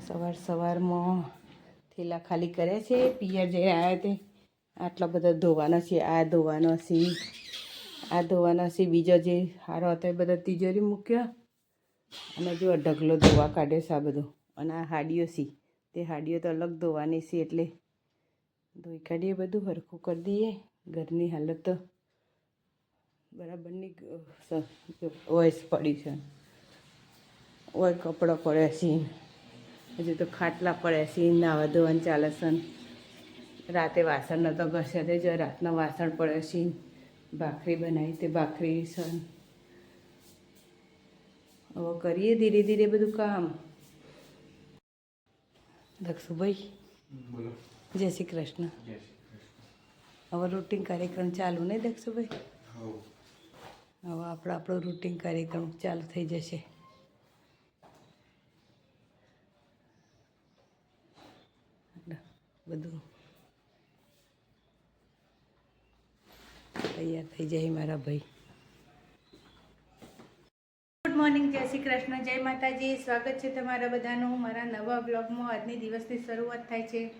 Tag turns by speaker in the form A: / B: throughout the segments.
A: સવાર સવારમાં થેલા ખાલી કર્યા છે. પિયર જઈને આવ્યા તે આટલા બધા ધોવાના છે, આ ધોવાનો છે, આ ધોવાનો છે. બીજો જે હારો હતો એ બધા તિજોરી મૂક્યો. અને જો ઢગલો ધોવા કાઢ્યો છે આ બધું. અને આ હાડીઓ છે. તે હાડીઓ તો અલગ ધોવાની છે એટલે ધોઈ કાઢીએ બધું, હરખું કરી દઈએ. ઘરની હાલત તો બરાબરની વોઇસ પડી છે. ઓય કપડાં પડ્યા છે. હજુ તો ખાટલા પડે છે નાવા ધોવાનું ચાલે છે. રાતે વાસણ નહોતો ઘસે તે જો રાતના વાસણ પડે છે ભાખરી બનાવી તે ભાખરી છે. હવે કરીએ ધીરે ધીરે બધું કામ. દક્ષુભાઈ? જય શ્રી કૃષ્ણ. હવે રૂટિન કાર્યક્રમ ચાલુ નહીં દક્ષુભાઈ?
B: હવ.
A: હવે આપણો આપણો રૂટિન કાર્યક્રમ ચાલુ થઈ જશે એટલે બધું. તૈયાર થઈ જાય મારા ભાઈ. ગુડ મોર્નિંગ જય શ્રી કૃષ્ણ, જય માતાજી. સ્વાગત છે તમારા બધાનું મારા નવા બ્લોગમાં. આજની દિવસની શરૂઆત થાય છે.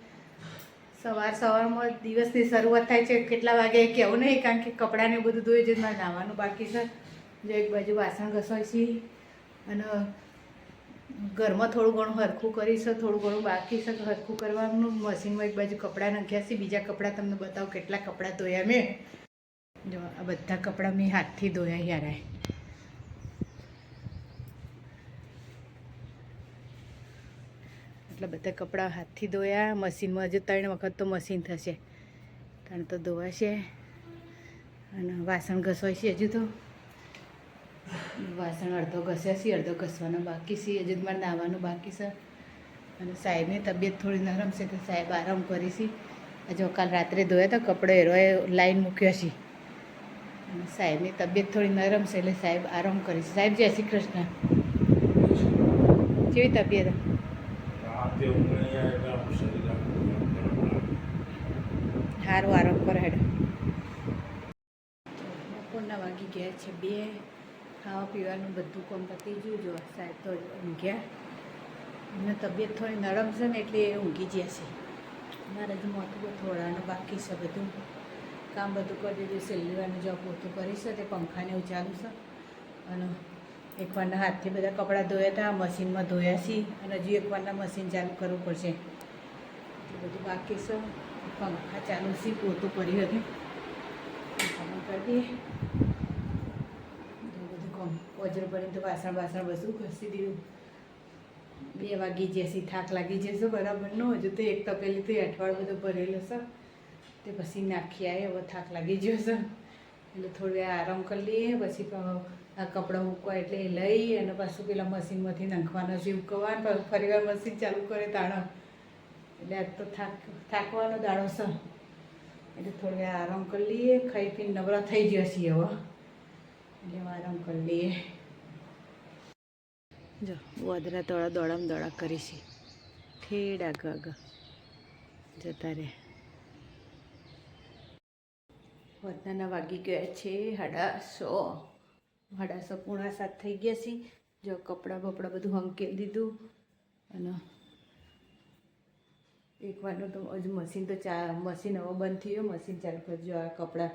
A: સવાર સવારમાં દિવસની શરૂઆત થાય છે. કેટલા વાગે કહેવું નહીં, કારણ કે કપડાને બધું ધોઈ જ મારે નાહવાનું બાકી છે. જો એક બાજુ વાસણ ઘસવાય છે. અને ઘરમાં થોડું ઘણું હરખું કરીશ, થોડું ઘણું બાકી છે હરખું કરવાનું. મશીનમાં એક બાજુ કપડાં નાખ્યા છે, બીજા કપડાં તમને બતાવો કેટલા કપડાં ધોયા મેં. જો, આ બધા કપડાં મેં હાથથી ધોયા યારે એટલા બધા કપડાં હાથથી ધોયા. મશીનમાં હજુ ત્રણ વખત તો મશીન થશે. ત્રણ તો ધોવાશે. અને વાસણ ઘસવાય છે હજુ તો. વાસણ અડધો ઘસ્યા છે અડધો ઘસવાનો બાકી છે. હજુ મારે નાહવાનું બાકી છે. અને સાહેબની તબિયત થોડી નરમ છે તો સાહેબ આરામ કરી છે. હજુ કાલ રાત્રે ધોયા તો કપડો એરોએ લાઈન મૂક્યો છે. અને સાહેબની તબિયત થોડી નરમ છે એટલે સાહેબ આરામ કરી છે. સાહેબ જય શ્રી કૃષ્ણ. કેવી તબિયત. સારું આરામ કરો હેડ. બપોરના વાગી ગયા છે બે. ખાવા પીવાનું બધું કામ પતી ગયું જો સાહેબ તો ઊંઘ્યા. એમને તબિયત થોડી નરમ છે ને એટલે એ ઊંઘી ગયા છે. મારે હજુ મોટું થોડાનું બાકી છે બધું. કામ બધું કરી દીધું સિલવાનું જો પૂરતું કરી છે તે પંખાને એવું ચાલુ છે. અને એકવારના હાથથી બધા કપડાં ધોયા હતા, મશીનમાં ધોયા છે અને હજુ એકવારના મશીન ચાલુ કરવું પડશે. તે બધું બાકી છે. પંખા ચાલુ છે પોતું કર્યું હતું કરી દઈએ. ઓજર પડે તો વાસણ વાસણ બધું ઘસી દીધું. બે વાગી જશે થાક લાગી જશે બરાબર ન હજુ તો એક તપેલી તો અઠવાડ બધું ભરેલો છે. તે પછી નાખી આવે હવે થાક લાગી ગયો છે. એટલે થોડી આરામ કરી લઈએ, પછી આ કપડાં મૂકવા એટલે એ લઈ અને પાછું પેલા મશીનમાંથી નાખવાના છે ઉકવવાનું પાછું ફરી વાર મશીન ચાલુ કરે તાણો એટલે આજ તો થાક, થાકવાનો દાડો છે. એટલે થોડી આરામ કરી લઈએ. ખાઈ પીને નવરા થઈ ગયા છીએ હવે. જો વાદરા દોડા દોડામ દોડા કરી છે. ઠેડ આગળ જતા રહે. વધારાના વાગી ગયા છે, હડાસો. હડાસો પૂણા સાત થઈ ગયા છે. જો કપડાં બપડા બધું હંકેલ દીધું. અને એક વારનું તો મશીન તો ચા, મશીન હવે બંધ થયું. મશીન ચાલુ કરજો આ કપડાં.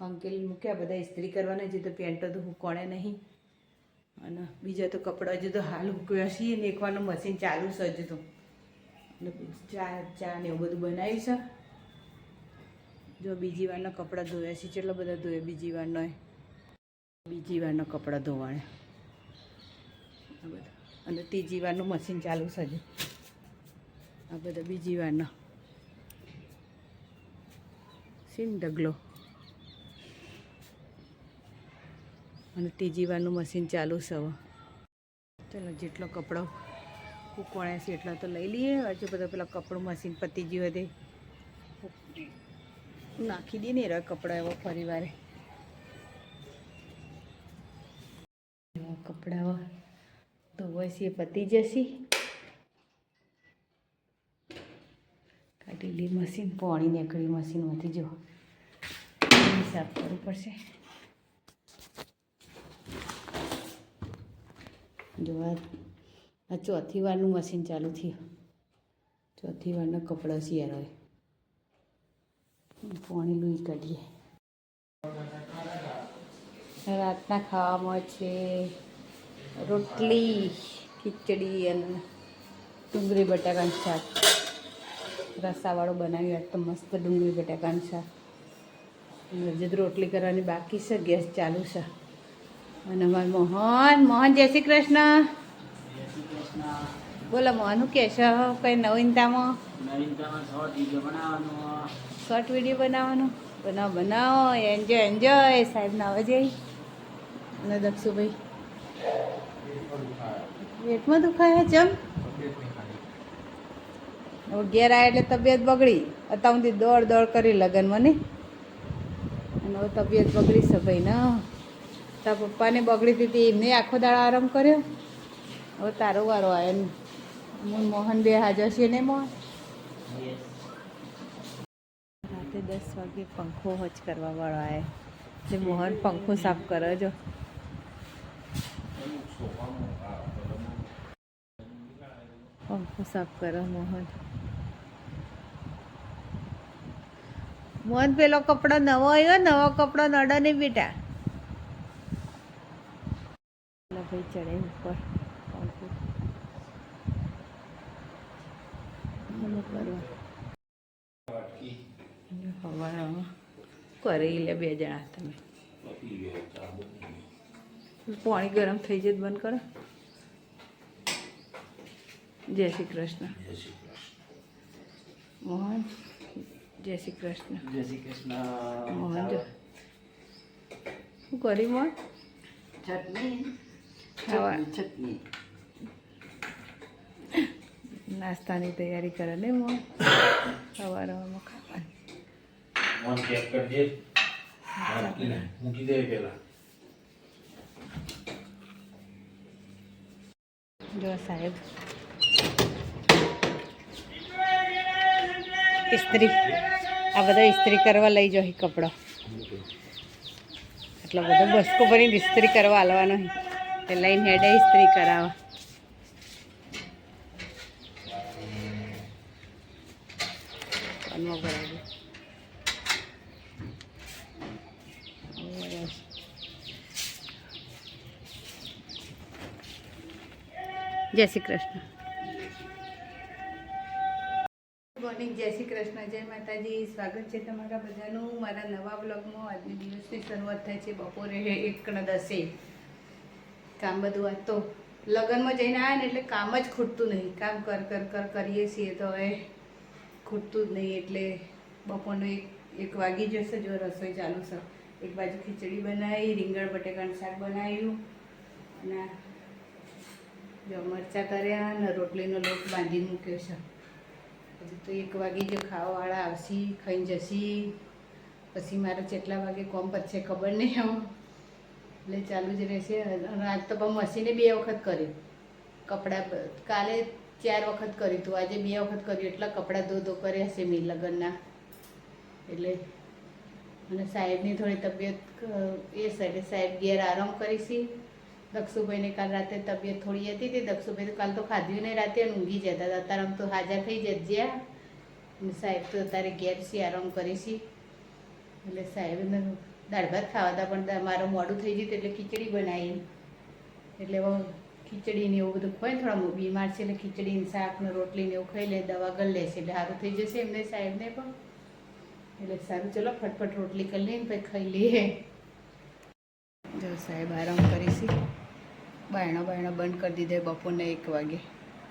A: હંકેલી મૂક્યા, બધા ઇસ્ત્રી કરવાના છે તો પેન્ટ તો કોણે નહીં. અને બીજા તો કપડાં હજુ તો હાલ મૂક્યા છીએ ને, એક વારનું મશીન ચાલુ છે હજુ તો. ચા ચા ને એવું બધું બનાવ્યું છે. જો બીજી વારના કપડાં ધોયા છે, કેટલા બધા ધોયા બીજી વારનો? બીજી વારના કપડાં બધા. અને ત્રીજી વારનું મશીન ચાલુ છે હજુ. આ બધા બીજી વારના. સીન ડગલો અને ત્રીજી વારનું મશીન ચાલુ છે હવે. ચલો, જેટલો કપડો ઉકોણ્યા છે એટલો તો લઈ લઈએ. હજુ બધા પેલા કપડું મશીન પતી ગયું હતી નાખી દઈએ ને એવા કપડાં એવો ફરી વારે. કપડાં ધોવાય છે એ પતી જશે. કાઢી મશીન, પાણી નીકળી મશીનમાંથી જો. સાફ કરવું પડશે. જો આ ચોથી વારનું મશીન ચાલુ થયું. ચોથી વારના કપડાં હોય. પાણી લૂઈ કાઢીએ. રાતના ખાવામાં છે રોટલી, ખીચડી અને ડુંગળી બટાકાનું શાક. રસાવાળું બનાવ્યું આજ તો મસ્ત ડુંગળી બટાકાનું શાક. હજી રોટલી કરવાની બાકી છે, ગેસ ચાલુ છે. અને અમારું મોહન મોહન જય શ્રી કૃષ્ણ. બોલો મોહન શું કહેશો? કઈ નવીનતામાં?
C: શોર્ટ વીડિયો બનાવવાનો.
A: બનાવો બનાવો એન્જોય એન્જોય સાહેબ નાવા જઈ અને દક્ષુભાઈ. પેટમાં દુખાય જમ હવે ઘેર આવ્યા એટલે તબિયત બગડી. અત્યાર સુધી દોડ દોડ કરી લગનમાં મને અને તબિયત બગડી છે ભાઈ ને. તારા પપ્પાને બગડી દીધી એમને આખો દાડો આરામ કર્યો. હવે તારો વારો આવ્યો હું મોહન બે હાજર છે ને મોહન? રાતે દસ વાગે પંખો હોજ કરવા વાળો આવે એટલે મોહન પંખો સાફ કરો જો. પંખો સાફ કરો મોહન. મોહન પેલો કપડો નવો આવ્યો, નવો કપડો નડો નહીં બેટા પેલા ભાઈ ચડે ઉપર. બોલો કરી લે બે જણા તમે. પાણી ગરમ થઈ જાય બંધ કરો. જય શ્રી કૃષ્ણ. મોહન જય શ્રી કૃષ્ણ.
C: જય શ્રી કૃષ્ણ.
A: મોહન શું કરી મોહન?
C: ચટણી.
A: ખાવા. નાસ્તાની તૈયારી કરે ને મોહન સવારમાં ખાવાની.
B: મન ચેક મૂકી મૂકી દે પેલા.
A: જો સાહેબ. ઇસ્ત્રી. આ બધા ઇસ્ત્રી કરવા લઈ જાય કપડો. એટલો બધો બસકો ભરીને ઇસ્ત્રી કરવા હાલવાનો. તે લઈને હેડે ઇસ્ત્રી કરાવવા. જય શ્રી કૃષ્ણ. મોર્નિંગ જય શ્રી કૃષ્ણ, જય માતાજી. સ્વાગત છે તમારા બધાનું. મારા નવા બ્લોગમાં આજના દિવસની શરૂઆત થાય છે બપોરે એક ને દસે. કામ બધું આ તો લગ્નમાં જઈને આવ્યા ને એટલે કામ જ ખૂટતું નહીં. કામ કર કર કર કરીએ છીએ તો હવે ખૂટતું જ નહીં એટલે બપોરનો એક એક વાગી જશે જો રસોઈ ચાલુ છે. એક બાજુ ખીચડી બનાવી, રીંગણ, બટેકાનું શાક બનાવ્યું અને જો મરચાં કર્યા અને રોટલીનો લોટ બાંધી મૂક્યો છે. પછી તો એક વાગે જો ખાવાવાળા આવશે, ખાઈને જશી. પછી મારે જેટલા વાગે કોમ છે ખબર નહીં આમ એટલે ચાલુ જ રહેશે. આજ તો પણ મશીને બે વખત કર્યું. કપડાં કાલે ચાર વખત કર્યું હતું આજે બે વખત કર્યું. એટલા કપડાં ધો ધો કર્યા છે મેં લગ્નના. એટલે અને સાહેબની થોડી તબિયત એ છે સાહેબ ઘેર આરામ કરીશી. દક્ષુભાઈને કાલ રાતે તબિયત થોડી હતી તે દક્ષુભાઈ તો કાલ તો ખાધ્યું નહીં રાતે અને ઊંઘી જતા હતા. અત્યારે આમ તો હાજર થઈ જજ્યા અને સાહેબ તો અત્યારે ઘેર છે, આરામ કરીશી. એટલે સાહેબને દાળ ભાત ખાવા હતા, પણ મારું મોડું થઈ ગયું એટલે ખીચડી બનાવી. એટલે ખીચડી ને એવું બધું ખોય થોડા બીમાર છે એટલે ખીચડી ને શાક ને રોટલી ને એવું ખાઈ લે, દવા કરી લેશે એટલે સારું થઈ જશે એમને સાહેબને પણ. એટલે સારું, ચલો ફટફટ રોટલી કરી લઈને પછી ખાઈ લઈએ. જો સાહેબ આરામ કરીશી બાયણો બાયણો બંધ કરી દીધા બપોરના એક વાગે.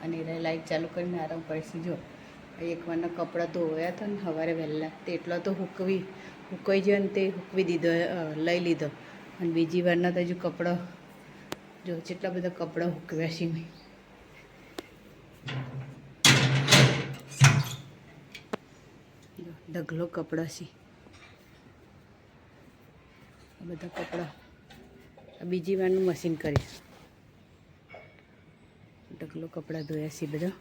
A: અને એ લાઇટ ચાલુ કરીને આરામ કરીશી જો, એક વારના કપડાં ધોયા હતા ને, સવારે વહેલા. તેટલો તો હુકવી. હુકાઈ ગયો ને તે હુકવી દીધો લઈ લીધો. અને બીજી વારના તો હજુ કપડાં, જો જેટલા બધા કપડાં હુકવ્યા છે મેં. ઢગલો કપડાં છે. બધા કપડાં. બીજી વારનું મશીન કરીશ ઢગલો કપડાં ધોયા છે બધા.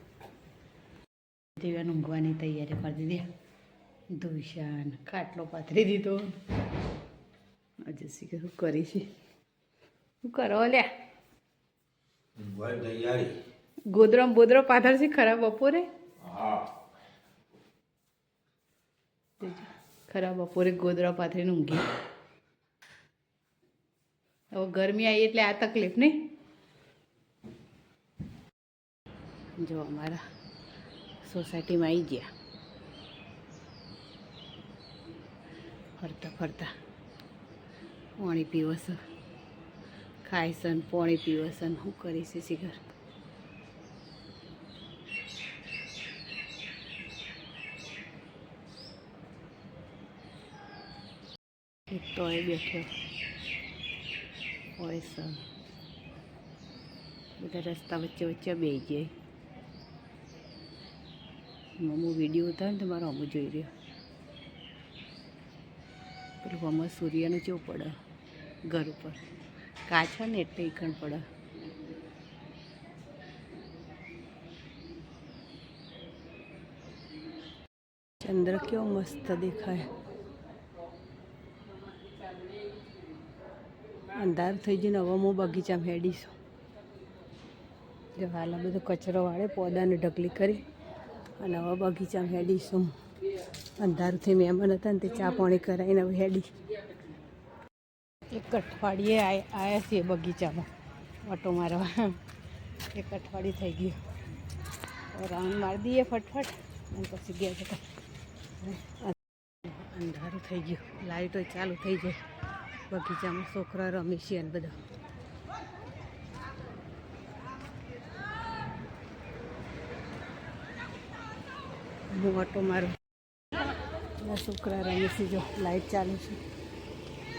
A: દીવાન ઊંઘવાની તૈયારી કરી દીધી. ધોઈશાન ખાટલો પાથરી દીધો. આજે કે શું કરી છે? શું કરો લ્યા?
B: ગોદરમ
A: ગોદરો બોદરો પાથર છે ખરાબ બપોરે?
B: ખરા
A: ખરાબ બપોરે ગોદરા પાથરીને ઊંઘી. હવે ગરમી આવી એટલે આ તકલીફ નહીં જો અમારા સોસાયટીમાં આવી ગયા. ફરતા ફરતા. પાણી પીવસ. ને પાણી પીવસન શું કરીશ શિખર તોય બેઠો. હોય સર બધા રસ્તા વચ્ચે વચ્ચે બે જાય મમ્મી વીડિયો ઉતાર ને તો મારો અમુ જોઈ રહ્યો. પેલું સૂર્યને જેવું પડે ઘર ઉપર. કાચા ને એટલે ઈકણ પડે. ચંદ્ર કેવો મસ્ત દેખાય. અંધાર થઈ જઈને હવે હું બગીચામાં હેડીશું. જો હાલ બધો કચરો વાળે પોદાને ઢગલી કરી અને હવે બગીચામાં હેડીશું અંધારથી મહેમાન હતા ને તે ચા પાણી કરાવીને હેડી. એક અઠવાડિયે આવ્યા છીએ બગીચામાં. ઓટો મારવા. એક અઠવાડિયું થઈ ગયું. રાઉન્ડ મારી દઈએ ફટફટ અને પછી ગયા જતા. અંધારું થઈ ગયું. લાઇટો ચાલુ થઈ જાય બગીચામાં છોકરા રમે છે અને બધા. હું ઓટો મારું. આ છોકરા રમે છે જો, લાઈટ ચાલુ છે.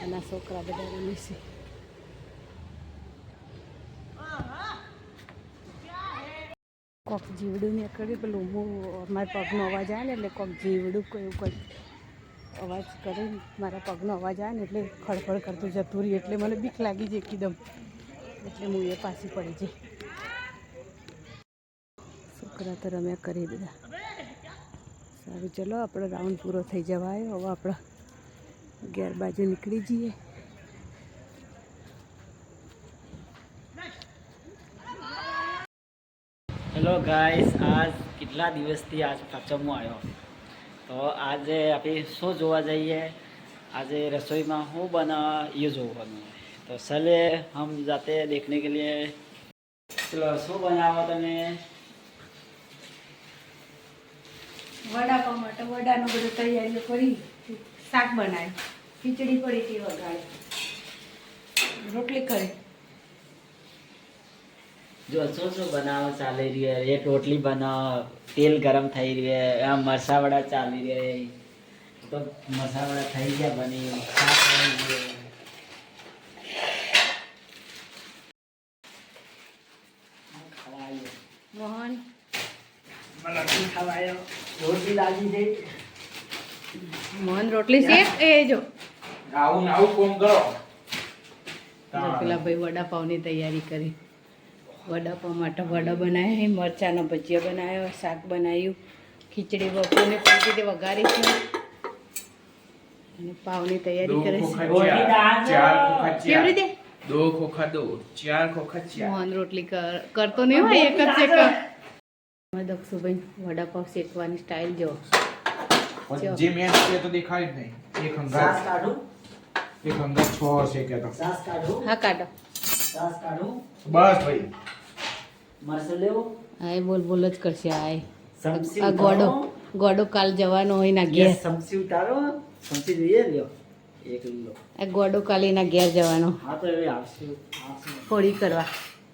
A: અને છોકરા બધા રમે છે. કોક જીવડું નીકળ્યું પેલું હું, મારા પગનો અવાજ આવે ને એટલે કોક જીવડું કોઈ કોઈ અવાજ કરે મારા પગનો અવાજ આવે ને એટલે ખડખડ કરતું જતું રહી એટલે મને બીક લાગી જાય એકદમ. એટલે હું એ પાછી પડી જઈ. છોકરા તો રમ્યા કરી બધા. સારું, ચલો આપણો રાઉન્ડ પૂરો થઈ જવાય. હવે આપણે અગિયાર બાજુ નીકળી જઈએ.
C: હેલો ગાઈસ આજ કેટલા દિવસથી આજ હું આવ્યો? તો આજે આપણે શું જોવા જઈએ? આજે રસોઈમાં શું બનાવવા એ જોવાનું. તો ચલે હમ જાતે દેખને કે લીએ ચલો, શું બનાવો તમે?
A: વડાપાવ માટે વડાનો બધો તૈયારીઓ કરી શાક બનાવી. ખીચડી પડી તે વગાડી રોટલી કરી.
C: જો શું શું બનાવો ચાલી રહ્યો એક રોટલી બનાવો તેલ ગરમ થઈ રહ્યું આ મરસાવડા ચાલી રહ્યા તો મરસાવડા થઈ ગયા બની શાક બની ગયું.
A: મોહન?
C: મને ખવાયો રોટલી લાગી છે.
A: મોહન રોટલી શેક એ જો.
B: આવું ને આવું કોમ કરો.
A: પેલા ભાઈ વડાપાવની તૈયારી કરી. વડાપાવ માટે વડા બનાવ્યા મરચાંનો ભજીયા બનાવ્યો શાક બનાવ્યું ખીચડી બપોરને પૂરી રીતે વઘારી છે. અને પાવની તૈયારી કરે છે. કેવી રીતે?
B: દો ખોખા દો ચાર ખોખા ચાર.
A: મોહન રોટલી કરતો નહીં હોય એક જ શેક દક્ષુભાઈ વડાપાવ શેકવાની સ્ટાઇલ જો
B: જે મેં છે તો દેખાય જ નહીં. એક
C: સાસ કાઢો.
B: એક હંગાત છ છે કે તો.
C: સાસ કાઢો.
A: હા કાઢો.
C: સાસ કાઢો.
B: બસ ભાઈ.
C: મરસું લેવો.
A: હા એ બોલ બોલ જ કરશે આ
C: સમસી
A: આ ગોડો ગોડો કાલ જવાનો હોય ના
C: ઘેર. સમસી ઉતારો. સમસી જોઈએ લ્યો. એક લો
A: આ ગોડો કાલ એના ઘેર જવાનો.
C: હા તો હવે આવશે આવશે.
A: હોળી કરવા.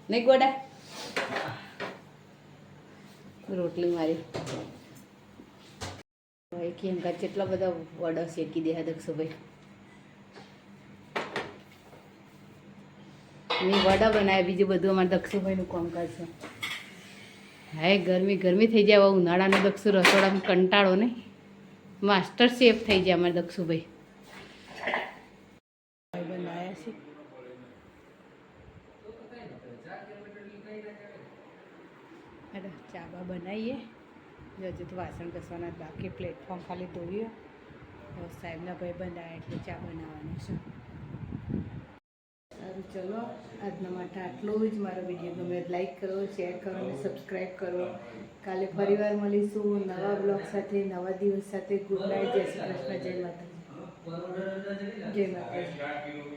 A: નહીં ગોડા? રોટલી મારી. એક અંકા કેટલા બધા વડા શેકી દે દક્ષુભાઈ મેં વડા બનાવ્યા, બીજું બધું અમારે દક્ષુભાઈનું કામકાજ છે. હાય, ગરમી ગરમી થઈ જાય ઉનાળાનો દક્ષુ રસોડામાં કંટાળો નહીં. માસ્ટર શેફ થઈ જાય અમારે દક્ષુભાઈ ભાઈબંધ આવ્યા છે અરે ચા બા બનાવીએ હજુ તો વાસણ ઘસવાના બાકી પ્લેટફોર્મ ખાલી ધોયું તો સાહેબના ભાઈ બંધાય એટલે ચા બનાવવાની છે. સારું, ચલો. આજના માટે આટલો જ મારો વીડિયો ગમે લાઈક કરો શેર કરો અને સબસ્ક્રાઈબ કરો. કાલે ફરીવાર મળીશું નવા બ્લોગ સાથે, નવા દિવસ સાથે. ગુડ નાઇટ જય શ્રી કૃષ્ણ. જય માતાજી. જય માતાજી.